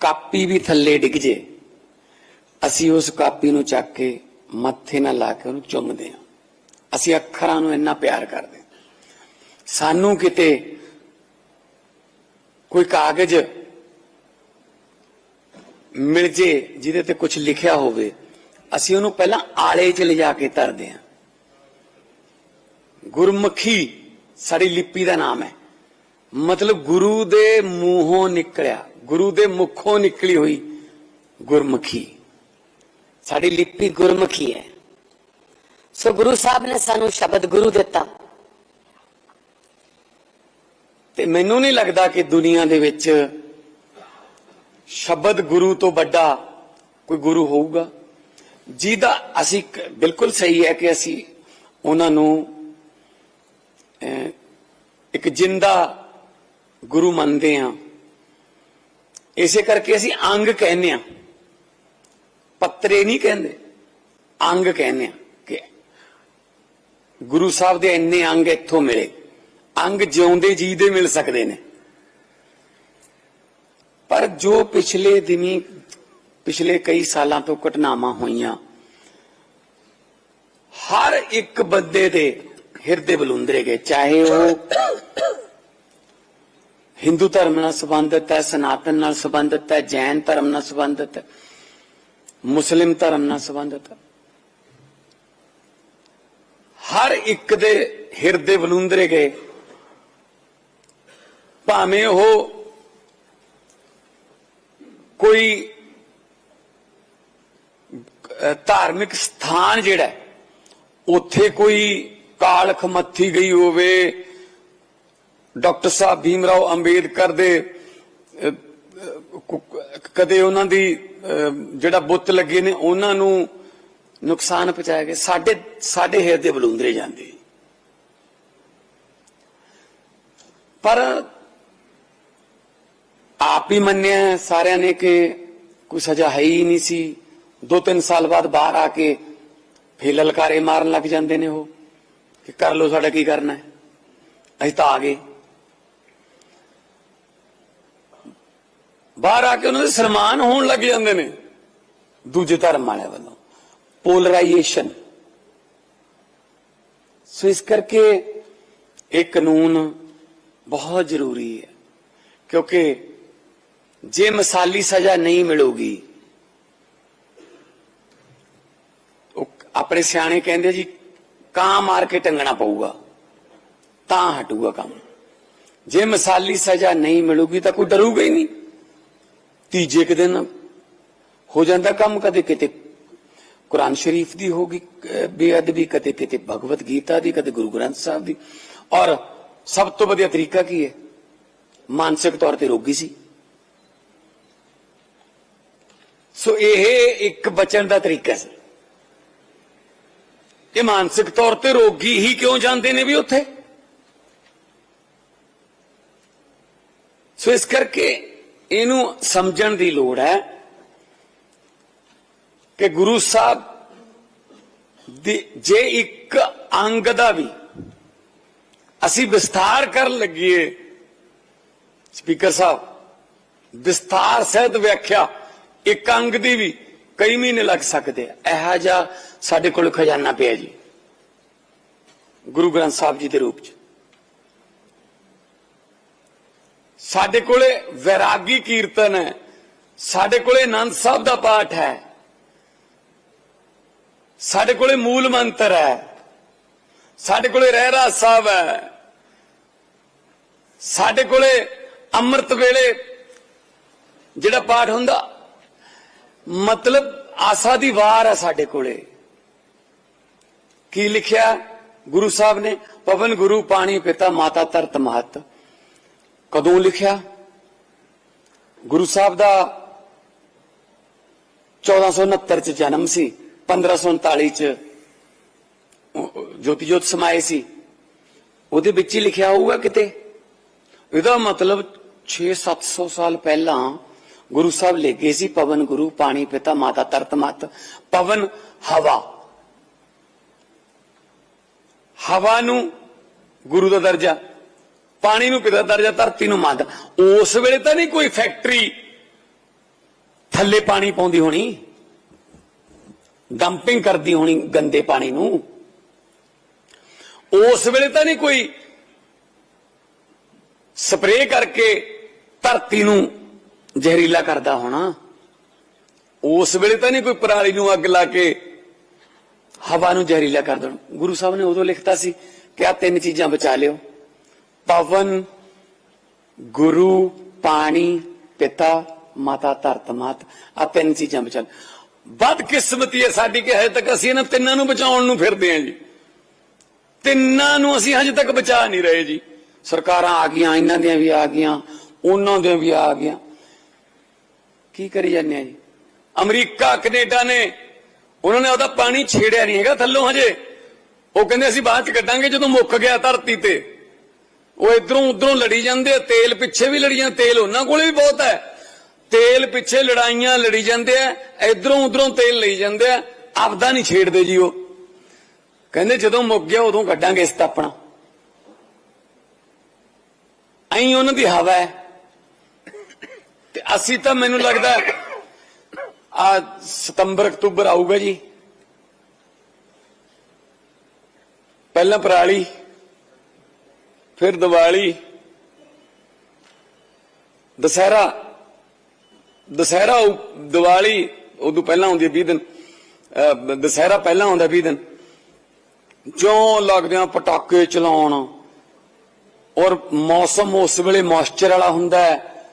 Copy ਵੀ ਥੱਲੇ ਡਿੱਗ ਜੇ। ਅਸੀਂ ਉਸ ਕਾਪੀ ਨੂੰ ਚੱਕ ਕੇ ਮੱਥੇ ਨਾਲ ਲਾ ਕੇ ਉਹਨੂੰ ਚੁੰਮਦੇ ਹਾਂ। ਅਸੀਂ ਅੱਖਰਾਂ ਨੂੰ ਇੰਨਾ ਪਿਆਰ ਕਰਦੇ ਹਾਂ। ਸਾਨੂੰ ਕਿਤੇ ਕੋਈ ਕਾਗਜ਼ ਮਿਲ ਜੇ, ਜਿਹਦੇ ਤੇ ਕੁਝ ਲਿਖਿਆ ਹੋਵੇ, ਅਸੀਂ ਉਹਨੂੰ ਪਹਿਲਾਂ ਆਲੇ 'ਚ ਲਿਜਾ ਕੇ ਧਰਦੇ ਹਾਂ। ਗੁਰਮੁਖੀ ਸਾਡੀ ਲਿਪੀ ਦਾ ਨਾਮ ਹੈ। ਮਤਲਬ ਗੁਰੂ ਦੇ ਮੂੰਹੋਂ ਨਿਕਲਿਆ। ਗੁਰੂ ਦੇ ਮੁਖੋਂ ਨਿਕਲੀ ਹੋਈ ਗੁਰਮੁਖੀ। ਸਾਡੀ ਲਿਪੀ ਗੁਰਮੁਖੀ ਹੈ। ਸੋ ਗੁਰੂ ਸਾਹਿਬ ਨੇ ਸਾਨੂੰ ਸ਼ਬਦ ਗੁਰੂ ਦਿੱਤਾ। ਤੇ ਮੈਨੂੰ ਨਹੀਂ ਲੱਗਦਾ ਕਿ ਦੁਨੀਆ ਦੇ ਵਿੱਚ ਸ਼ਬਦ ਗੁਰੂ ਤੋਂ ਵੱਡਾ ਕੋਈ ਗੁਰੂ ਹੋਊਗਾ। ਜਿਹਦਾ ਅਸੀਂ ਬਿਲਕੁਲ ਸਹੀ ਹੈ ਕਿ ਅਸੀਂ ਉਹਨਾਂ ਨੂੰ ਇੱਕ ਜਿੰਦਾ ਗੁਰੂ ਮੰਨਦੇ ਹਾਂ। ਇਸੇ ਕਰਕੇ ਅਸੀਂ ਅੰਗ ਕਹਿੰਦੇ ਹਾਂ। ਪੱਤਰੇ ਨਹੀਂ ਕਹਿੰਦੇ। ਅੰਗ ਕਹਿੰਦੇ ਹਾਂ ਕਿ ਗੁਰੂ ਸਾਹਿਬ ਦੇ ਇੰਨੇ ਅੰਗ ਇੱਥੋਂ ਮਿਲੇ। ਅੰਗ ਜਿਉਂਦੇ ਜੀ ਦੇ ਮਿਲ ਸਕਦੇ ਨੇ। ਪਰ ਜੋ ਪਿਛਲੇ ਦਿਨੀ, ਪਿਛਲੇ ਕਈ ਸਾਲਾਂ ਤੋਂ ਘਟਨਾਵਾਂ ਹੋਈਆਂ, ਹਰ ਇੱਕ ਬੰਦੇ ਦੇ ਹਿਰਦੇ ਬਲੁੰਦਰੇ ਗਏ। ਚਾਹੇ ਉਹ ਹਿੰਦੂ ਧਰਮ ਨਾਲ ਸੰਬੰਧਿਤ ਹੈ, ਸਨਾਤਨ ਨਾਲ ਸੰਬੰਧਿਤ ਹੈ, ਜੈਨ ਧਰਮ ਨਾਲ ਸੰਬੰਧਿਤ ਹੈ, ਮੁਸਲਿਮ ਧਰਮ ਨਾਲ ਸੰਬੰਧਿਤ ਹੈ। ਹਰ ਇੱਕ ਦੇ ਹਿਰਦੇ ਬਲੁੰਦਰੇ ਗਏ। ਭਾਵੇਂ ਉਹ ਕੋਈ ਧਾਰਮਿਕ ਸਥਾਨ ਜਿਹੜਾ ਉੱਥੇ ਕੋਈ ਕਾਲਖ ਮੱਥੀ ਗਈ ਹੋਵੇ ਡਾਕਟਰ ਸਾਹਿਬ ਭੀਮਰਾਓ ਅੰਬੇਦਕਰ ਦੇ ਕਦੇ ਉਹਨਾਂ ਦੀ ਜਿਹੜਾ ਬੁੱਤ ਲੱਗੇ ਨੇ, ਉਹਨਾਂ ਨੂੰ ਨੁਕਸਾਨ ਪਹੁੰਚਾਇਆ ਗਿਆ। ਸਾਡੇ ਸਾਡੇ ਹੇਰ ਦੇ ਬਲੂੰਦਰੇ ਜਾਂਦੇ। ਪਰ ਆਪ ਹੀ ਮੰਨਿਆ ਸਾਰਿਆਂ ਨੇ ਕਿ ਕੋਈ ਸਜ਼ਾ ਹੈ ਹੀ ਨਹੀਂ ਸੀ। ਦੋ ਤਿੰਨ ਸਾਲ ਬਾਅਦ ਬਾਹਰ ਆ ਕੇ ਫੇਰ ਲਲਕਾਰੇ ਮਾਰਨ ਲੱਗ ਜਾਂਦੇ ਨੇ ਉਹ। ਕਿ ਕਰ ਲੋ ਸਾਡਾ ਕੀ ਕਰਨਾ ਹੈ? ਅਸੀਂ ਤਾਂ ਆ ਗਏ। ਬਾਹਰ ਆ ਕੇ ਉਹਨਾਂ ਦੇ ਸਨਮਾਨ ਹੋਣ ਲੱਗ ਜਾਂਦੇ ਨੇ। ਦੂਜੇ ਧਰਮ ਵਾਲਿਆਂ ਵੱਲੋਂ। ਪੋਲਰਾਈਜੇਸ਼ਨ ਸੋ ਇਸ ਕਰਕੇ ਇਹ ਕਾਨੂੰਨ ਬਹੁਤ ਜ਼ਰੂਰੀ ਹੈ। ਕਿਉਂਕਿ ਜੇ ਮਸਾਲੀ ਸਜ਼ਾ ਨਹੀਂ ਮਿਲੂਗੀ, ਉਹ ਆਪਣੇ ਸਿਆਣੇ ਕਹਿੰਦੇ ਜੀ, ਕਾਂ ਮਾਰ ਕੇ ਟੰਗਣਾ ਪਊਗਾ, ਤਾਂ ਹਟੂਗਾ ਕੰਮ। ਜੇ ਮਸਾਲੀ ਸਜ਼ਾ ਨਹੀਂ ਮਿਲੂਗੀ ਤਾਂ ਕੋਈ ਡਰੂਗਾ ਹੀ ਨਹੀਂ। ਤੀਜੇ ਕੁ ਦਿਨ ਹੋ ਜਾਂਦਾ ਕੰਮ ਕਦੇ ਕਿਤੇ ਕੁਰਾਨ ਸ਼ਰੀਫ ਦੀ ਹੋਗੀ ਅਹ, ਬੇਅਦਬੀ ਕਦੇ ਕਿਤੇ ਭਗਵਤ ਗੀਤਾ ਦੀ ਕਦੇ ਗੁਰੂ ਗ੍ਰੰਥ ਸਾਹਿਬ ਦੀ। ਔਰ ਸਭ ਤੋਂ ਵਧੀਆ ਤਰੀਕਾ ਕੀ ਹੈ? ਮਾਨਸਿਕ ਤੌਰ ਤੇ ਰੋਗੀ ਸੀ। ਸੋ ਇਹ ਇੱਕ ਬਚਣ ਦਾ ਤਰੀਕਾ ਸੀ। ਇਹ ਮਾਨਸਿਕ ਤੌਰ ਤੇ ਰੋਗੀ ਹੀ ਕਿਉਂ ਜਾਂਦੇ ਨੇ ਵੀ ਉੱਥੇ? ਸੋ ਇਸ ਕਰਕੇ ਇਹਨੂੰ ਸਮਝਣ ਦੀ ਲੋੜ ਹੈ ਕਿ ਗੁਰੂ ਸਾਹਿਬ ਜੇ ਇੱਕ ਅੰਗ ਦਾ ਵੀ ਅਸੀਂ ਵਿਸਥਾਰ ਕਰਨ ਲੱਗੀਏ ਸਪੀਕਰ ਸਾਹਿਬ, ਵਿਸਥਾਰ ਸਹਿਤ ਵਿਆਖਿਆ, ਇੱਕ ਅੰਗ ਦੀ ਵੀ ਕਈ ਮਹੀਨੇ ਲੱਗ ਸਕਦੇ ਆ। ਇਹੋ ਜਿਹਾ ਸਾਡੇ ਕੋਲ ਖਜ਼ਾਨਾ ਪਿਆ ਜੀ, ਗੁਰੂ ਗ੍ਰੰਥ ਸਾਹਿਬ ਜੀ ਦੇ ਰੂਪ ਚ। ਸਾਡੇ ਕੋਲੇ ਵੈਰਾਗੀ ਕੀਰਤਨ ਹੈ। ਸਾਡੇ ਕੋਲੇ ਆਨੰਦ ਸਾਹਿਬ ਦਾ ਪਾਠ ਹੈ। ਸਾਡੇ ਕੋਲੇ ਮੂਲ ਮੰਤਰ ਹੈ। ਸਾਡੇ ਕੋਲੇ ਰਹਿਰਾ ਸਾਹਿਬ ਹੈ। ਸਾਡੇ ਕੋਲੇ ਅੰਮ੍ਰਿਤ ਵੇਲੇ ਜਿਹੜਾ ਪਾਠ ਹੁੰਦਾ, ਮਤਲਬ ਆਸਾ ਦੀ ਵਾਰ ਹੈ ਸਾਡੇ ਕੋਲੇ। ਕੀ ਲਿਖਿਆ ਗੁਰੂ ਸਾਹਿਬ ਨੇ? ਪਵਨ ਗੁਰੂ ਪਾਣੀ ਪਿਤਾ ਮਾਤਾ ਤਰਤ ਮਹਤ। ਕਦੋਂ ਲਿਖਿਆ? ਗੁਰੂ ਸਾਹਿਬ ਦਾ 1469 ਚ ਜਨਮ ਸੀ 1539 ਚ ਜੋਤੀ ਜੋਤ ਸਮਾਏ ਸੀ। ਉਹਦੇ ਵਿੱਚ ਹੀ ਲਿਖਿਆ ਹੋਊਗਾ ਕਿਤੇ? ਇਹਦਾ ਮਤਲਬ 6-700 ਸਾਲ ਪਹਿਲਾਂ ਗੁਰੂ ਸਾਹਿਬ ਲੈ ਗਏ ਸੀ ਪਵਨ ਗੁਰੂ, ਪਾਣੀ, ਪਿਤਾ, ਮਾਤਾ, ਤਰਤ, ਮਤ। ਪਵਨ, ਹਵਾ। ਹਵਾ ਨੂੰ ਗੁਰੂ ਦਾ ਦਰਜਾ। ਪਾਣੀ ਨੂੰ ਪਿਤਾ ਦਾ ਦਰਜਾ ਧਰਤੀ ਨੂੰ ਮਾਤਾ ਉਸ ਵੇਲੇ ਤਾਂ ਨਹੀਂ ਕੋਈ ਫੈਕਟਰੀ ਥੱਲੇ ਪਾਣੀ ਪਾਉਂਦੀ ਹੋਣੀ। ਡੰਪਿੰਗ ਕਰਦੀ ਹੋਣੀ ਗੰਦੇ ਪਾਣੀ ਨੂੰ। ਉਸ ਵੇਲੇ ਤਾਂ ਨਹੀਂ ਕੋਈ ਸਪਰੇਅ ਕਰਕੇ ਧਰਤੀ ਨੂੰ ਜ਼ਹਿਰੀਲਾ ਕਰਦਾ ਹੋਣਾ। ਉਸ ਵੇਲੇ ਤਾਂ ਨਹੀਂ ਕੋਈ ਪਰਾਲੀ ਨੂੰ ਅੱਗ ਲਾ ਕੇ ਹਵਾ ਨੂੰ ਜ਼ਹਿਰੀਲਾ ਕਰ ਦੇਣ। ਗੁਰੂ ਸਾਹਿਬ ਨੇ ਉਦੋਂ ਲਿਖਤਾ ਸੀ ਕਿ ਆ ਤਿੰਨ ਚੀਜ਼ਾਂ ਬਚਾ ਲਿਓ। ਪਵਨ, ਗੁਰੂ, ਪਾਣੀ, ਪਿਤਾ, ਮਾਤਾ ਧਰਤ ਮਾਤ ਆ ਤਿੰਨ ਚੀਜ਼ਾਂ ਬਚਾ ਲਓ। ਬਦਕਿਸਮਤੀ ਹੈ ਸਾਡੀ ਕਿ ਹਜੇ ਤੱਕ ਅਸੀਂ ਇਹਨਾਂ ਤਿੰਨਾਂ ਨੂੰ ਬਚਾਉਣ ਨੂੰ ਫਿਰਦੇ ਹਾਂ ਜੀ। ਤਿੰਨਾਂ ਨੂੰ ਅਸੀਂ ਹਜੇ ਤੱਕ ਬਚਾ ਨਹੀਂ ਰਹੇ ਜੀ। ਸਰਕਾਰਾਂ ਆ ਗਈਆਂ, ਇਹਨਾਂ ਦੀਆਂ ਵੀ ਆ ਗਈਆਂ, ਉਹਨਾਂ ਦੀਆਂ ਵੀ ਆ ਗਈਆਂ। ਕੀ ਕਰੀ ਜਾਂਦੇ ਆ ਜੀ? ਅਮਰੀਕਾ, ਕੈਨੇਡਾ ਨੇ, ਉਹਨਾਂ ਨੇ ਉਹਦਾ ਪਾਣੀ ਛੇੜਿਆ ਨਹੀਂ ਹੈਗਾ ਥੱਲੋਂ ਹਜੇ। ਉਹ ਕਹਿੰਦੇ ਅਸੀਂ ਬਾਅਦ ਚ ਕੱਢਾਂਗੇ ਜਦੋਂ ਮੁੱਕ ਗਿਆ ਧਰਤੀ ਤੇ। ਉਹ ਇਧਰੋਂ ਉਧਰੋਂ ਲੜੀ ਜਾਂਦੇ ਆ, ਤੇਲ ਪਿੱਛੇ ਵੀ ਲੜੀ ਜਾਂਦੇ ਤੇਲ ਉਹਨਾਂ ਕੋਲੇ ਵੀ ਬਹੁਤ ਹੈ। ਤੇਲ ਪਿੱਛੇ ਲੜਾਈਆਂ ਲੜੀ ਜਾਂਦੇ ਆ, ਇਧਰੋਂ ਉਧਰੋਂ ਤੇਲ ਲਈ ਜਾਂਦੇ ਆ, ਆਪਦਾ ਨਹੀਂ ਛੇੜਦੇ ਜੀ ਉਹ। ਕਹਿੰਦੇ ਜਦੋਂ ਮੁੱਕ ਗਿਆ ਉਦੋਂ ਕੱਢਾਂਗੇ ਇਸ ਤਾਂ ਐਂ ਉਹਨਾਂ ਦੀ ਹਵਾ ਹੈ। ਤੇ ਅਸੀਂ ਤਾਂ ਮੈਨੂੰ ਲੱਗਦਾ ਆ ਸਤੰਬਰ, ਅਕਤੂਬਰ ਆਊਗਾ ਜੀ। ਪਹਿਲਾਂ ਪਰਾਲੀ ਫਿਰ ਦੀਵਾਲੀ, ਦਸਹਿਰਾ ਦਸਹਿਰਾ ਦੀਵਾਲੀ ਉਦੋਂ ਪਹਿਲਾਂ ਹੁੰਦੀ ਹੈ 20 ਦਿਨ ਦਸਹਿਰਾ ਪਹਿਲਾਂ ਹੁੰਦਾ 20 ਦਿਨ। ਜਿਉਂ ਲੱਗਦੇ ਆ ਪਟਾਕੇ ਚਲਾਉਣ, ਔਰ ਮੌਸਮ ਉਸ ਵੇਲੇ ਮੌਇਸਚਰ ਵਾਲਾ ਹੁੰਦਾ ਹੈ।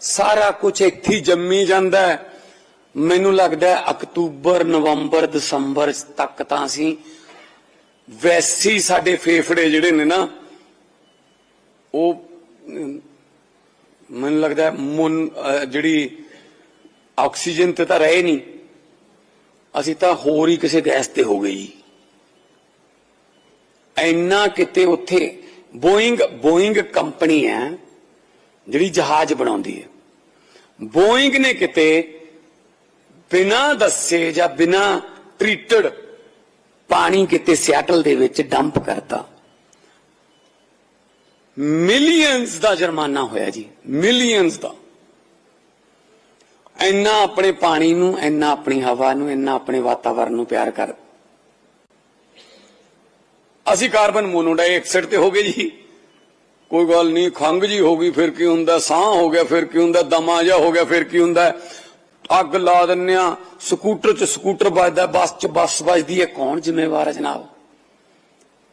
ਸਾਰਾ ਕੁਝ ਇੱਥੇ ਜੰਮੀ ਜਾਂਦਾ ਹੈ। ਮੈਨੂੰ ਲੱਗਦਾ ਹੈ ਅਕਤੂਬਰ, ਨਵੰਬਰ, ਦਸੰਬਰ ਤੱਕ ਤਾਂ ਅਸੀਂ ਵੈਸੇ ਸਾਡੇ ਫੇਫੜੇ ਜਿਹੜੇ ਨੇ ਨਾ ਉਹ ਮੈਨੂੰ ਲੱਗਦਾ ਹੈ ਮੁਨ ਜਿਹੜੀ ਆਕਸੀਜਨ ਤੇ ਤਾਂ ਰਹੇ ਨਹੀਂ, ਅਸੀਂ ਤਾਂ ਹੋਰ ਹੀ ਕਿਸੇ ਗੈਸ ਤੇ ਹੋ ਗਏ ਜੀ। ਇੰਨਾ ਕਿਤੇ ਉੱਥੇ ਬੋਇੰਗ ਬੋਇੰਗ ਕੰਪਨੀ ਹੈ, ਜਿਹੜੀ ਜਹਾਜ਼ ਬਣਾਉਂਦੀ ਹੈ। ਬੋਇੰਗ ਨੇ ਕਿਤੇ ਬਿਨਾ ਦੱਸੇ ਜਾਂ ਬਿਨਾ ਟ੍ਰੀਟਡ ਪਾਣੀ ਕਿਤੇ ਸਿਆਟਲ ਦੇ ਵਿੱਚ ਡੰਪ ਕਰਤਾ। ਮਿਲੀਅਨਸ ਦਾ ਜੁਰਮਾਨਾ ਹੋਇਆ ਜੀ, ਮਿਲੀਅਨਸ ਦਾ। ਇੰਨਾ ਆਪਣੇ ਪਾਣੀ ਨੂੰ, ਇੰਨਾ ਆਪਣੀ ਹਵਾ ਨੂੰ, ਇੰਨਾ ਆਪਣੇ ਵਾਤਾਵਰਣ ਨੂੰ ਪਿਆਰ ਕਰ। ਅਸੀਂ ਕਾਰਬਨ ਮੋਨੋਡਾਈਆਕਸਾਈਡ ਤੇ ਹੋ ਗਏ ਜੀ। ਕੋਈ ਗੱਲ ਨਹੀਂ ਖੰਗ ਜੀ ਹੋ ਗਈ, ਫਿਰ ਕੀ ਹੁੰਦਾ? ਸਾਹ ਹੋ ਗਿਆ, ਫਿਰ ਕੀ ਹੁੰਦਾ? ਦਮਾ ਜਿਹਾ ਹੋ ਗਿਆ, ਫਿਰ ਕੀ ਹੁੰਦਾ? ਅੱਗ ਲਾ ਦਿੰਨੇ ਆ ਸਕੂਟਰ 'ਚ ਸਕੂਟਰ ਵੱਜਦਾ, ਬੱਸ 'ਚ ਬੱਸ ਵੱਜਦੀ ਹੈ। ਕੌਣ ਜ਼ਿੰਮੇਵਾਰ ਹੈ ਜਨਾਬ?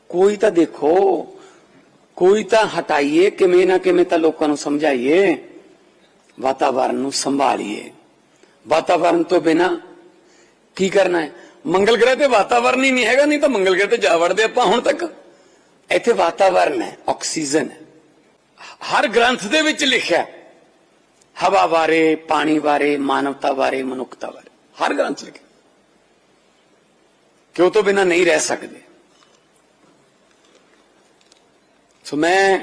ਕੋਈ ਤਾਂ ਦੇਖੋ ਕੋਈ ਤਾਂ ਹਟਾਈਏ, ਕਿਵੇਂ ਨਾ ਕਿਵੇਂ ਤਾਂ ਲੋਕਾਂ ਨੂੰ ਸਮਝਾਈਏ, ਵਾਤਾਵਰਨ ਨੂੰ ਸੰਭਾਲੀਏ। ਵਾਤਾਵਰਨ ਤੋਂ ਬਿਨਾ ਕੀ ਕਰਨਾ ਹੈ? ਮੰਗਲ ਗ੍ਰਹਿ ਤੇ ਵਾਤਾਵਰਨ ਹੀ ਨਹੀਂ ਹੈਗਾ, ਨਹੀਂ ਤਾਂ ਮੰਗਲ ਗ੍ਰਹਿ ਤੇ ਜਾ ਵੜਦੇ ਆਪਾਂ ਹੁਣ ਤੱਕ। ਇੱਥੇ ਵਾਤਾਵਰਨ ਹੈ, ਆਕਸੀਜਨ ਹੈ। ਹਰ ਗ੍ਰੰਥ ਦੇ ਵਿੱਚ ਲਿਖਿਆ ਹਵਾ ਬਾਰੇ, ਪਾਣੀ ਬਾਰੇ, ਮਾਨਵਤਾ ਬਾਰੇ, ਮਨੁੱਖਤਾ ਬਾਰੇ। ਹਰ ਗ੍ਰੰਥ 'ਚ ਲਿਖਿਆ। ਕਿਉਂ ਤੋਂ ਬਿਨਾ ਨਹੀਂ ਰਹਿ ਸਕਦੇ। ਸੋ ਮੈਂ,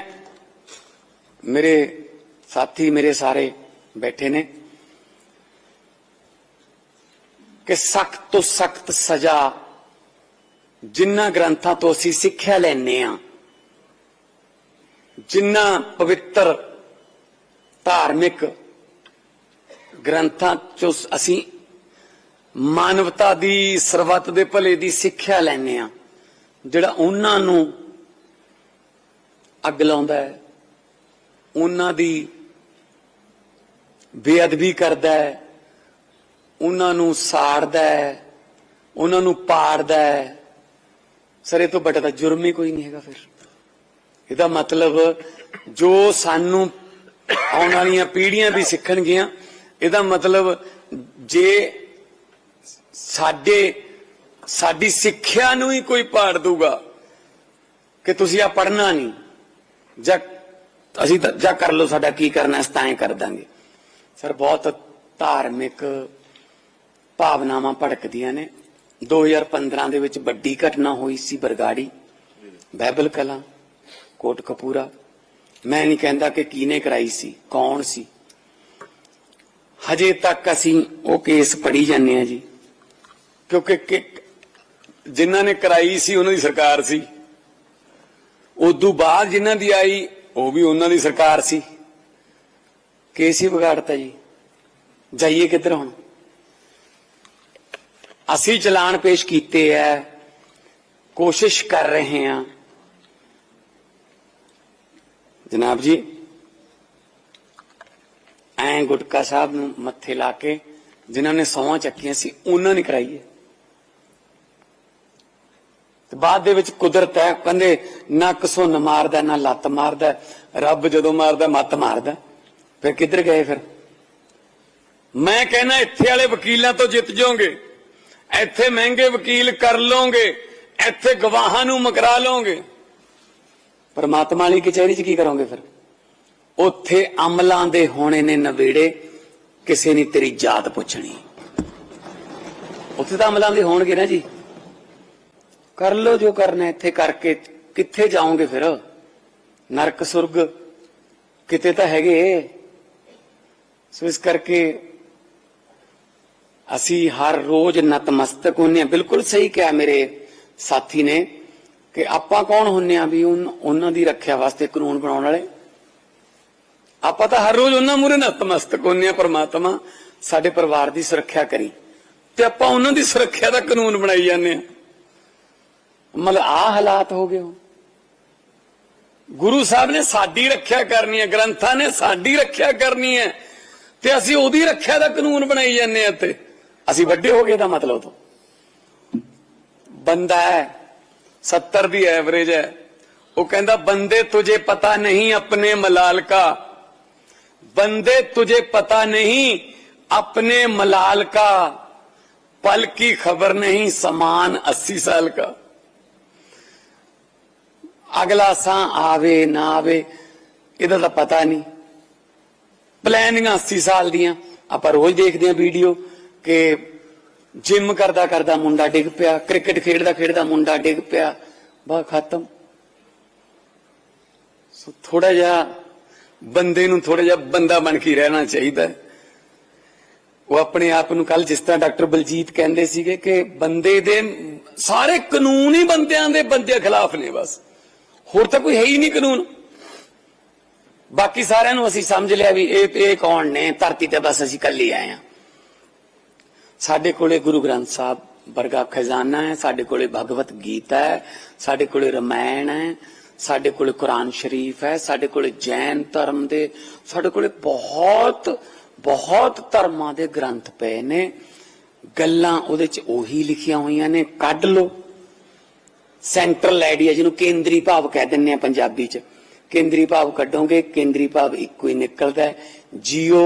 ਮੇਰੇ ਸਾਥੀ, ਮੇਰੇ ਸਾਰੇ ਬੈਠੇ ਨੇ ਕਿ ਸਖਤ ਤੋਂ ਸਖਤ ਸਜ਼ਾ ਜਿਨ੍ਹਾਂ ਗ੍ਰੰਥਾਂ ਤੋਂ ਅਸੀਂ ਸਿੱਖਿਆ ਲੈਨੇ ਆ ਜਿੰਨਾ ਪਵਿੱਤਰ ਧਾਰਮਿਕ ਗ੍ਰੰਥਾਂ ਚੋਂ ਅਸੀਂ ਮਾਨਵਤਾ ਦੀ, ਸਰਬੱਤ ਦੇ ਭਲੇ ਦੀ ਸਿੱਖਿਆ ਲੈਨੇ ਆ ਜਿਹੜਾ ਉਹਨਾਂ ਨੂੰ ਅੱਗ ਲਾਉਂਦਾ ਹੈ। ਉਹਨਾਂ ਦੀ ਬੇਅਦਬੀ ਕਰਦਾ ਹੈ। ਉਹਨਾਂ ਨੂੰ ਸਾੜਦਾ ਹੈ। ਉਹਨਾਂ ਨੂੰ ਪਾੜਦਾ ਹੈ। ਸਰ ਇਹ ਤੋਂ ਵੱਡਾ ਤਾਂ ਜੁਰਮ ਹੀ ਕੋਈ ਨਹੀਂ ਹੈਗਾ ਫਿਰ। ਇਹਦਾ ਮਤਲਬ ਜੋ ਸਾਨੂੰ ਆਉਣ ਵਾਲੀਆਂ ਪੀੜ੍ਹੀਆਂ ਵੀ ਸਿੱਖਣਗੀਆਂ, ਇਹਦਾ ਮਤਲਬ ਜੇ ਸਾਡੇ, ਸਾਡੀ ਸਿੱਖਿਆ ਨੂੰ ਹੀ ਕੋਈ ਪਾੜ ਦੂਗਾ ਕਿ ਤੁਸੀਂ ਆ ਪੜਨਾ ਨਹੀਂ। ਜਾਂ ਅਸੀਂ ਤਾਂ ਜਾਂ ਕਰ ਲਓ ਸਾਡਾ ਕੀ ਕਰਨਾ, ਅਸੀਂ ਤਾਂ ਐਂ ਕਰ ਦਾਂਗੇ। ਸਰ, ਬਹੁਤ ਧਾਰਮਿਕ ਭਾਵਨਾਵਾਂ ਭੜਕਦੀਆਂ ਨੇ। 2015 ਦੇ ਵਿੱਚ ਵੱਡੀ ਘਟਨਾ ਹੋਈ ਸੀ ਬਰਗਾੜੀ ਬਾਈਬਲ ਕਲਾ, ਕੋਟ ਕਪੂਰਾ। ਮੈਂ ਨਹੀਂ ਕਹਿੰਦਾ ਕਿ ਕਿਹਨੇ ਕਰਾਈ ਸੀ, ਕੌਣ ਸੀ। ਹਜੇ ਤੱਕ ਅਸੀਂ ਉਹ ਕੇਸ ਪੜੀ ਜਾਂਦੇ ਆ ਜੀ। ਕਿਉਂਕਿ ਜਿਨ੍ਹਾਂ ਨੇ ਕਰਾਈ ਸੀ, ਉਹਨਾਂ ਦੀ ਸਰਕਾਰ ਸੀ। ਉਦੋਂ ਬਾਅਦ ਜਿਨ੍ਹਾਂ ਦੀ ਆਈ, ਉਹ ਵੀ ਉਹਨਾਂ ਦੀ ਸਰਕਾਰ ਸੀ। ਕੇਸ ਹੀ ਵਿਗਾੜਤਾ ਜੀ। ਜਾਈਏ ਕਿੱਧਰ ਹੁਣ? ਅਸੀਂ ਚਲਾਨ ਪੇਸ਼ ਕੀਤੇ ਐ, ਕੋਸ਼ਿਸ਼ ਕਰ ਰਹੇ ਹਾਂ। ਜਨਾਬ ਜੀ, ਐਂ ਗੁਟਕਾ ਸਾਹਿਬ ਨੂੰ ਮੱਥੇ ਲਾ ਕੇ, ਜਿਨ੍ਹਾਂ ਨੇ ਸੌਂਹਾਂ ਚੱਕੀਆਂ ਸੀ, ਉਹਨਾਂ ਨੇ ਕਰਾਈਏ ਤੇ ਬਾਅਦ ਦੇ ਵਿੱਚ ਕੁਦਰਤ ਹੈ, ਕਹਿੰਦੇ ਨਾ ਕਸੁੰਨ ਮਾਰਦਾ, ਨਾ ਲੱਤ ਮਾਰਦਾ, ਰੱਬ ਜਦੋਂ ਮਾਰਦਾ, ਮੱਤ ਮਾਰਦਾ। ਫਿਰ ਕਿੱਧਰ ਗਏ ਫਿਰ? ਮੈਂ ਕਹਿੰਦਾ ਇੱਥੇ ਵਾਲੇ ਵਕੀਲਾਂ ਤੋਂ ਜਿੱਤ ਜਾਓਗੇ। ਇੱਥੇ ਮਹਿੰਗੇ ਵਕੀਲ ਕਰ ਲਓਗੇ। ਇੱਥੇ ਗਵਾਹਾਂ ਨੂੰ ਮਕਰਾ ਲਓਗੇ। ਪਰਮਾਤਮਾ ਵਾਲੀ ਕਚਹਿਰੀ 'ਚ ਕੀ ਕਰੋਗੇ ਫਿਰ? ਉੱਥੇ ਅਮਲਾਂ ਦੇ ਹੋਣੇ ਨੇ ਨਵੇੜੇ, ਕਿਸੇ ਨੇ ਤੇਰੀ ਜਾਤ ਪੁੱਛਣੀ। ਉੱਥੇ ਤਾਂ ਅਮਲਾਂ ਦੇ ਹੋਣਗੇ ਨਾ ਜੀ। ਕਰ ਲੋ ਜੋ ਕਰਨਾ ਇੱਥੇ ਕਰਕੇ, ਕਿੱਥੇ ਜਾਓਗੇ ਫਿਰ? ਨਰਕ, ਸੁਰਗ ਕਿਤੇ ਤਾਂ ਹੈਗੇ। ਸੋ ਇਸ ਕਰਕੇ ਅਸੀਂ ਹਰ ਰੋਜ਼ ਨਤਮਸਤਕ ਹੁੰਨੇ ਆ ਬਿਲਕੁਲ ਸਹੀ ਕਿਹਾ ਮੇਰੇ ਸਾਥੀ ਨੇ ਕਿ ਆਪਾਂ ਕੌਣ ਹੁੰਨੇ ਆ ਵੀ ਉਹਨਾਂ ਦੀ ਰੱਖਿਆ ਵਾਸਤੇ ਕਾਨੂੰਨ ਬਣਾਉਣ ਵਾਲੇ? ਆਪਾਂ ਤਾਂ ਹਰ ਰੋਜ਼ ਉਹਨਾਂ ਮੂਰੇ ਨਤਮਸਤਕ ਹੁੰਨੇ ਆ ਪ੍ਰਮਾਤਮਾ ਸਾਡੇ ਪਰਿਵਾਰ ਦੀ ਸੁਰੱਖਿਆ ਕਰੀ। ਤੇ ਆਪਾਂ ਉਹਨਾਂ ਦੀ ਸੁਰੱਖਿਆ ਦਾ ਕਾਨੂੰਨ ਬਣਾਈ ਜਾਂਦੇ ਆ ਮਤਲਬ ਆ ਹਾਲਾਤ ਹੋ ਗਏ ਹੁਣ ਗੁਰੂ ਸਾਹਿਬ ਨੇ ਸਾਡੀ ਰੱਖਿਆ ਕਰਨੀ ਹੈ ਗ੍ਰੰਥਾਂ ਨੇ ਸਾਡੀ ਰੱਖਿਆ ਕਰਨੀ ਹੈ ਤੇ ਅਸੀਂ ਉਹਦੀ ਰੱਖਿਆ ਦਾ ਕਾਨੂੰਨ ਬਣਾਈ ਜਾਂਦੇ ਆ ਤੇ ਅਸੀਂ ਵੱਡੇ ਹੋ ਗਏ ਦਾ ਮਤਲਬ ਤੋਂ ਬੰਦਾ ਹੈ 70 ਦੀ ਐਵਰੇਜ ਹੈ ਉਹ ਕਹਿੰਦਾ ਬੰਦੇ ਤੁਝੇ ਪਤਾ ਨਹੀਂ ਆਪਣੇ ਮਲਾਲ का बंदे तुझे पता नहीं अपने मलाल का पल की खबर नहीं समान अस्सी साल का ਅਗਲਾ ਸਾਹ ਆਵੇ, ਨਾ ਆਵੇ, ਇਹਦਾ ਤਾਂ ਪਤਾ ਨਹੀਂ। ਪਲੈਨਿੰਗਾਂ 80 ਸਾਲ ਦੀਆਂ। ਆਪਾਂ ਰੋਜ਼ ਦੇਖਦੇ ਆਂ ਵੀਡੀਓ ਕਿ ਜਿਮ ਕਰਦਾ ਕਰਦਾ ਮੁੰਡਾ ਡਿੱਗ ਪਿਆ ਕ੍ਰਿਕਟ ਖੇਡਦਾ ਖੇਡਦਾ ਮੁੰਡਾ ਡਿੱਗ ਪਿਆ। ਬਾ, ਖਤਮ। ਸੋ ਥੋੜਾ ਜਿਹਾ ਬੰਦੇ ਨੂੰ ਥੋੜਾ ਜਿਹਾ ਬੰਦਾ ਬਣ ਕੇ ਰਹਿਣਾ ਚਾਹੀਦਾ ਉਹ ਆਪਣੇ ਆਪ ਨੂੰ ਕੱਲ ਜਿਸ ਤਰ੍ਹਾਂ ਡਾਕਟਰ ਬਲਜੀਤ ਕਹਿੰਦੇ ਸੀਗੇ ਕਿ ਬੰਦੇ ਦੇ ਸਾਰੇ ਕਾਨੂੰਨ ਹੀ ਬੰਦਿਆਂ ਦੇ ਬੰਦਿਆਂ ਖਿਲਾਫ ਨੇ ਬਸ। ਹੋਰ ਤਾਂ ਕੋਈ ਹੈ ਹੀ ਨਹੀਂ ਕਾਨੂੰਨ। ਬਾਕੀ ਸਾਰਿਆਂ ਨੂੰ ਅਸੀਂ ਸਮਝ ਲਿਆ ਵੀ ਇਹ ਇਹ ਕੌਣ ਨੇ? ਧਰਤੀ ਤੇ ਬਸ ਅਸੀਂ ਕੱਲੀ ਆਏ ਆ ਸਾਡੇ ਕੋਲੇ ਗੁਰੂ ਗ੍ਰੰਥ ਸਾਹਿਬ ਵਰਗਾ ਖਜ਼ਾਨਾ ਹੈ, ਸਾਡੇ ਕੋਲੇ ਭਗਵਤ ਗੀਤਾ ਹੈ, ਸਾਡੇ ਕੋਲੇ ਰਮਾਇਣ ਹੈ, ਸਾਡੇ ਕੋਲੇ ਕੁਰਾਨ ਸ਼ਰੀਫ ਹੈ, ਸਾਡੇ ਕੋਲੇ ਜੈਨ ਧਰਮ ਦੇ, ਸਾਡੇ ਕੋਲੇ ਬਹੁਤ ਬਹੁਤ ਧਰਮਾਂ ਦੇ ਗ੍ਰੰਥ ਪਏ ਨੇ। ਗੱਲਾਂ ਉਹਦੇ ਚ ਉਹੀ ਲਿਖੀਆਂ ਹੋਈਆਂ ਨੇ, ਕੱਢ ਲਓ। ਸੈਂਟਰਲ ਆਈਡੀਆ ਜਿਹਨੂੰ ਕੇਂਦਰੀ ਭਾਵ ਕਹਿ ਦਿੰਦੇ ਆ ਪੰਜਾਬੀ ਚ। ਕੇਂਦਰੀ ਭਾਵ ਕੱਢੋਗੇ, ਕੇਂਦਰੀ ਭਾਵ ਇੱਕੋ ਹੀ ਨਿਕਲਦਾ ਹੈ, ਜੀਓ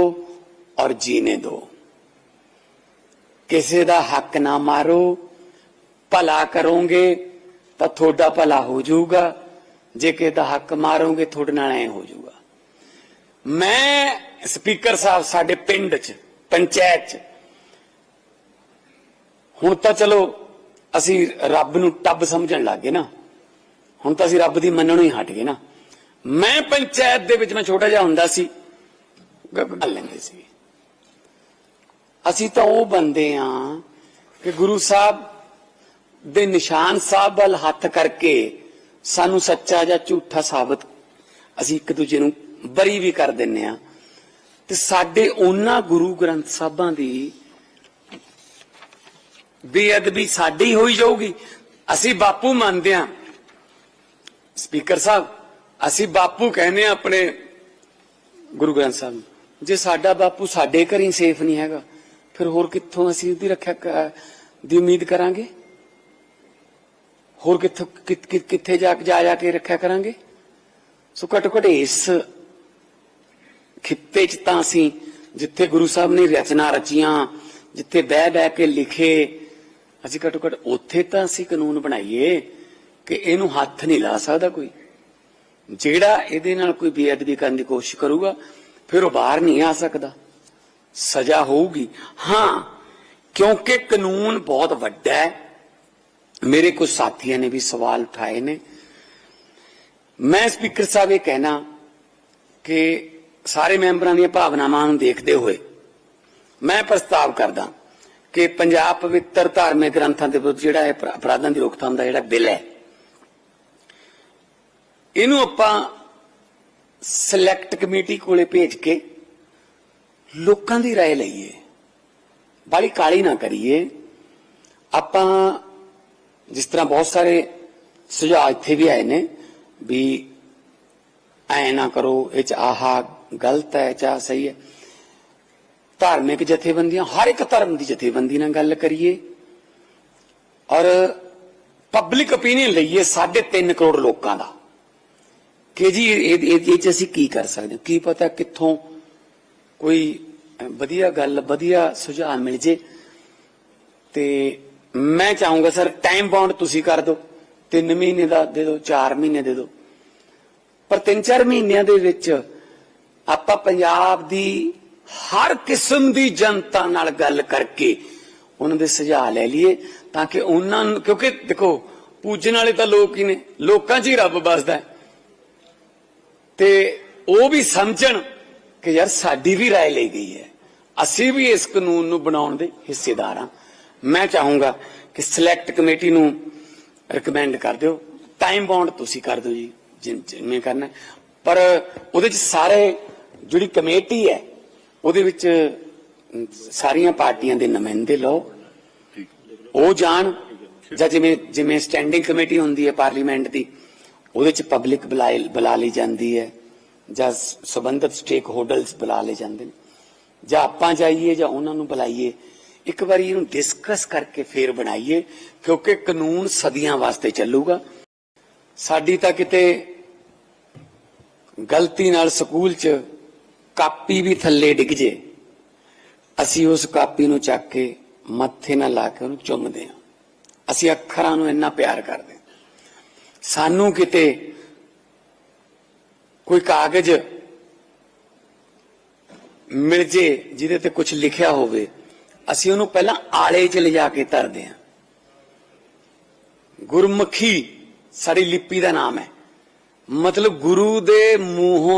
ਔਰ ਜੀਨੇ ਦੋ। ਕਿਸੇ ਦਾ ਹੱਕ ਨਾ ਮਾਰੋ, ਭਲਾ ਕਰੋਗੇ ਤਾਂ ਤੁਹਾਡਾ ਭਲਾ ਹੋ ਜਾਊਗਾ। ਜੇ ਕਿਸੇ ਦਾ ਹੱਕ ਮਾਰੋਗੇ, ਤੁਹਾਡੇ ਨਾਲ ਐ ਹੋ ਜਾਊਗਾ। ਮੈਂ ਸਪੀਕਰ ਸਾਹਿਬ ਸਾਡੇ ਪਿੰਡ 'ਚ, ਪੰਚਾਇਤ 'ਚ, ਹੁਣ ਤਾਂ ਚਲੋ ਅਸੀਂ ਰੱਬ ਨੂੰ ਟੱਬ ਸਮਝਣ ਲੱਗ ਗਏ ਨਾ। ਹੁਣ ਤਾਂ ਅਸੀਂ ਰੱਬ ਦੀ ਮੰਨਣੋਂ ਹੀ ਹਟ ਗਏ ਨਾ। ਮੈਂ ਪੰਚਾਇਤ ਦੇ ਵਿੱਚ ਮੈਂ ਛੋਟਾ ਜਿਹਾ ਹੁੰਦਾ ਸੀ ਗੱਲ ਲੈਂਦੇ ਸੀ। ਅਸੀਂ ਤਾਂ ਉਹ ਬੰਦੇ ਆ ਕਿ ਗੁਰੂ ਸਾਹਿਬ ਦੇ ਨਿਸ਼ਾਨ ਸਾਹਿਬ ਵੱਲ ਹੱਥ ਕਰਕੇ ਸਾਨੂੰ ਸੱਚਾ ਜਾਂ ਝੂਠਾ ਸਾਬਤ ਅਸੀਂ ਇੱਕ ਦੂਜੇ ਨੂੰ ਬਰੀ ਵੀ ਕਰ ਦਿੰਨੇ ਆ। ਤੇ ਸਾਡੇ ਉਹਨਾਂ ਗੁਰੂ ਗ੍ਰੰਥ ਸਾਹਿਬਾਂ ਦੀ ਬੇਅਦਬੀ ਸਾਡੀ ਹੋਈ ਜਾਊਗੀ। ਅਸੀਂ ਬਾਪੂ ਮੰਨਦੇ ਆ ਸਪੀਕਰ ਸਾਹਿਬ, ਅਸੀਂ ਬਾਪੂ ਕਹਿੰਦੇ ਆ ਆਪਣੇ ਗੁਰੂ ਗ੍ਰੰਥ ਸਾਹਿਬ ਨੂੰ, ਜੇ ਸਾਡਾ ਬਾਪੂ ਸਾਡੇ ਘਰ ਸੇਫ ਨਹੀਂ ਹੈਗਾ, ਫਿਰ ਹੋਰ ਕਿੱਥੋਂ ਅਸੀਂ ਉਹਦੀ ਰੱਖਿਆ ਦੀ ਉਮੀਦ ਕਰਾਂਗੇ? ਹੋਰ ਕਿੱਥੋਂ ਕਿੱਥੇ ਜਾ ਜਾ ਜਾ ਕੇ ਰੱਖਿਆ ਕਰਾਂਗੇ? ਸੋ ਘੱਟੋ ਘੱਟ ਇਸ ਖਿੱਤੇ ਚ ਤਾਂ ਅਸੀਂ, ਜਿੱਥੇ ਗੁਰੂ ਸਾਹਿਬ ਨੇ ਰਚਨਾ ਰਚੀਆਂ, ਜਿੱਥੇ ਬਹਿ ਬਹਿ ਕੇ ਲਿਖੇ ਅਸੀਂ ਘੱਟੋ ਘੱਟ ਉੱਥੇ ਤਾਂ ਅਸੀਂ ਕਾਨੂੰਨ ਬਣਾਈਏ ਕਿ ਇਹਨੂੰ ਹੱਥ ਨਹੀਂ ਲਾ ਸਕਦਾ ਕੋਈ। ਜਿਹੜਾ ਇਹਦੇ ਨਾਲ ਕੋਈ ਬੇਅਦਬੀ ਕਰਨ ਦੀ ਕੋਸ਼ਿਸ਼ ਕਰੂਗਾ, ਫਿਰ ਉਹ ਬਾਹਰ ਨਹੀਂ ਆ ਸਕਦਾ। ਸਜ਼ਾ ਹੋਊਗੀ। ਹਾਂ, ਕਿਉਂਕਿ ਕਾਨੂੰਨ ਬਹੁਤ ਵੱਡਾ ਹੈ। ਮੇਰੇ ਕੁਝ ਸਾਥੀਆਂ ਨੇ ਵੀ ਸਵਾਲ ਉਠਾਏ ਨੇ। ਮੈਂ ਸਪੀਕਰ ਸਾਹਿਬ ਇਹ ਕਹਿਣਾ ਕਿ ਸਾਰੇ ਮੈਂਬਰਾਂ ਦੀਆਂ ਭਾਵਨਾਵਾਂ ਨੂੰ ਦੇਖਦੇ ਹੋਏ ਮੈਂ ਪ੍ਰਸਤਾਵ ਕਰਦਾ ਕਿ ਪੰਜਾਬ ਪਵਿੱਤਰ ਧਾਰਮਿਕ ਗ੍ਰੰਥਾਂ ਦੇ ਵਿਰੁੱਧ ਜਿਹੜਾ ਇਹ ਅਪਰਾ- ਅਪਰਾਧਾਂ ਦੀ ਰੋਕਥਾਮ ਦਾ ਜਿਹੜਾ ਬਿੱਲ ਹੈ ਇਹਨੂੰ ਆਪਾਂ ਸਿਲੈਕਟ ਕਮੇਟੀ ਕੋਲੇ ਭੇਜ ਕੇ ਲੋਕਾਂ ਦੀ رائے ਲਈਏ ਬਾਲੀ ਕਾਲੀ ਨਾ ਕਰੀਏ ਆਪਾਂ ਜਿਸ ਤਰ੍ਹਾਂ ਬਹੁਤ ਸਾਰੇ ਸੁਝਾਅ ਇੱਥੇ ਵੀ ਆਏ ਨੇ ਵੀ ਐ ਨਾ ਕਰੋ ਇਹ ਚ ਆਹ ਗਲਤ ਹੈ ਚਾ ਸਹੀ ਹੈ ਧਾਰਮਿਕ ਜਥੇਬੰਦੀਆਂ, ਹਰ ਇੱਕ ਧਰਮ ਦੀ ਜਥੇਬੰਦੀ ਨਾਲ ਗੱਲ ਕਰੀਏ ਔਰ ਪਬਲਿਕ ਓਪੀਨੀਅਨ ਲਈਏ 3.5 ਕਰੋੜ ਲੋਕਾਂ ਦਾ, ਕਿ ਜੀ ਇਹ ਇਹ ਚ ਅਸੀਂ ਕੀ ਕਰ ਸਕਦੇ ਕੀ ਪਤਾ ਕਿੱਥੋਂ ਕੋਈ ਵਧੀਆ ਗੱਲ, ਵਧੀਆ ਸੁਝਾਅ ਮਿਲ ਜੇ। ਤੇ ਮੈਂ ਚਾਹੂੰਗਾ, ਸਰ ਟਾਈਮ ਬਾਉਂਡ ਤੁਸੀਂ ਕਰ ਦਿਓ। 3 ਮਹੀਨੇ ਦਾ ਦੇ ਦਿਓ 4 ਮਹੀਨੇ ਦੇ ਦਿਓ। ਪਰ 3-4 ਮਹੀਨਿਆਂ ਦੇ ਵਿੱਚ ਆਪਾਂ ਪੰਜਾਬ ਦੀ ਹਰ ਕਿਸਮ ਦੀ ਜਨਤਾ ਨਾਲ ਗੱਲ ਕਰਕੇ ਉਹਨਾਂ ਦੇ ਸੁਝਾਅ ਲੈ ਲਈਏ ਤਾਂ ਕਿ ਉਹਨਾਂ ਨੂੰ, ਕਿਉਂਕਿ ਦੇਖੋ, ਪੂਜਣ ਵਾਲੇ ਤਾਂ ਲੋਕ ਹੀ ਨੇ, ਲੋਕਾਂ 'ਚ ਹੀ ਰੱਬ ਵੱਸਦਾ ਤੇ ਉਹ ਵੀ ਸਮਝਣ ਕਿ ਯਾਰ ਸਾਡੀ ਵੀ رائے ਲਈ ਗਈ ਹੈ। ਅਸੀਂ ਵੀ ਇਸ ਕਾਨੂੰਨ ਨੂੰ ਬਣਾਉਣ ਦੇ ਹਿੱਸੇਦਾਰ ਹਾਂ। ਮੈਂ ਚਾਹੂੰਗਾ ਕਿ ਸਿਲੈਕਟ ਕਮੇਟੀ ਨੂੰ ਰეკਮੈਂਡ ਕਰ ਦਿਓ। ਟਾਈਮ ਬਾਉਂਡ ਤੁਸੀਂ ਕਰ ਦਿਓ ਜੀ ਜਿਵੇਂ ਕਰਨਾ ਪਰ ਉਹਦੇ 'ਚ ਸਾਰੇ, ਜਿਹੜੀ ਕਮੇਟੀ ਹੈ ਉਹਦੇ ਵਿੱਚ ਸਾਰੀਆਂ ਪਾਰਟੀਆਂ ਦੇ ਨੁਮਾਇੰਦੇ ਲਓ। ਉਹ ਜਾਣ, ਜਾਂ ਜਿਵੇਂ ਜਿਵੇਂ ਸਟੈਂਡਿੰਗ ਕਮੇਟੀ ਹੁੰਦੀ ਹੈ ਪਾਰਲੀਮੈਂਟ ਦੀ, ਉਹਦੇ ਚ ਪਬਲਿਕ ਬੁਲਾ ਲਈ ਜਾਂਦੀ ਹੈ, ਜਾਂ ਸਬੰਧਤ ਸਟੇਕ ਹੋਲਡਰਸ ਬੁਲਾ ਲਏ ਜਾਂਦੇ ਨੇ। ਜਾਂ ਆਪਾਂ ਜਾਈਏ, ਜਾਂ ਉਹਨਾਂ ਨੂੰ ਬੁਲਾਈਏ, ਇੱਕ ਵਾਰੀ ਇਹਨੂੰ ਡਿਸਕਸ ਕਰਕੇ ਫੇਰ ਬਣਾਈਏ, ਕਿਉਂਕਿ ਕਾਨੂੰਨ ਸਦੀਆਂ ਵਾਸਤੇ ਚੱਲੂਗਾ। ਸਾਡੀ ਤਾਂ ਕਿਤੇ ਗਲਤੀ ਨਾਲ ਸਕੂਲ 'ਚ ਕਾਪੀ ਵੀ ਥੱਲੇ ਡਿੱਗ ਜੇ। ਅਸੀਂ ਉਸ ਕਾਪੀ ਨੂੰ ਚੱਕ ਕੇ ਮੱਥੇ ਨਾਲ ਲਾ ਕੇ ਉਹਨੂੰ ਚੁੰਮਦੇ ਹਾਂ। ਅਸੀਂ ਅੱਖਰਾਂ ਨੂੰ ਇੰਨਾ ਪਿਆਰ ਕਰਦੇ ਹਾਂ। ਸਾਨੂੰ ਕਿਤੇ ਕੋਈ ਕਾਗਜ਼ ਮਿਲ ਜੇ, ਜਿਹਦੇ ਤੇ ਕੁਝ ਲਿਖਿਆ ਹੋਵੇ, ਅਸੀਂ ਉਹਨੂੰ ਪਹਿਲਾਂ ਆਲੇ 'ਚ ਲਿਜਾ ਕੇ ਧਰਦੇ ਹਾਂ। ਗੁਰਮੁਖੀ ਸਾਡੀ ਲਿਪੀ ਦਾ ਨਾਮ ਹੈ। ਮਤਲਬ ਗੁਰੂ ਦੇ ਮੂੰਹੋਂ